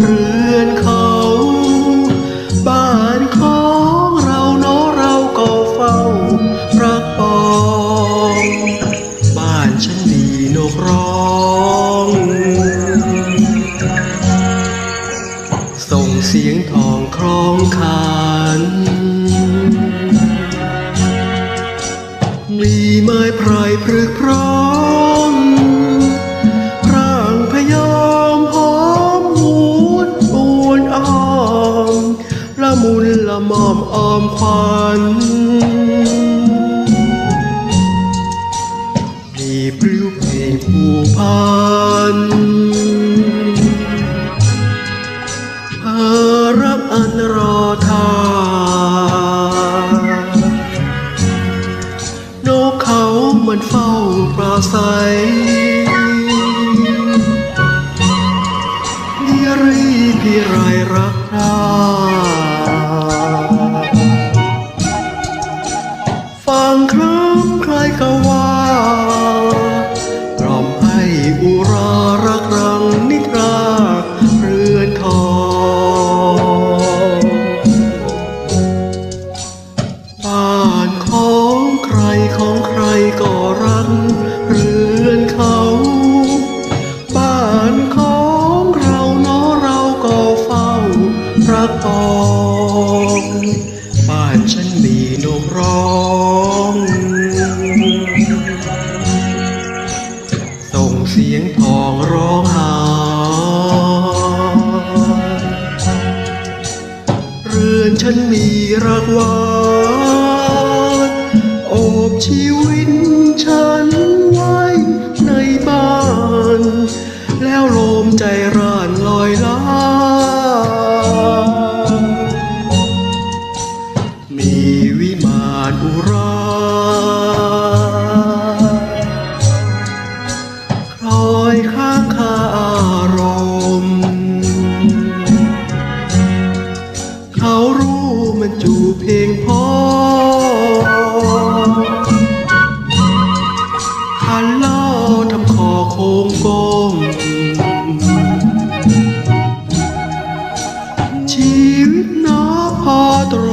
เรือนเขา บ้านของเราเนาะเราก็เฝ้ารักปอง บ้านฉันดีนกร้อง ส่งเสียงทอ หมอมอมควันมีปลิวเพลงผู้พา ก็รักเรือนเขาบ้านของเราเนาะเราก็เฝ้ารักองบ้านฉันมีนกร้องส่งเสียงทองร้องหาเรือนฉันมีรักหวานโอบชีวิต ฉันไว้ในบ้าน แล้วลมใจร่านลอยล้ามีวิมานอุราคอยข้างคาอารมณ์เขารู้มันจูเพลงพอานเล่าทำคอโค้งกลมชีวิตน้อพอตร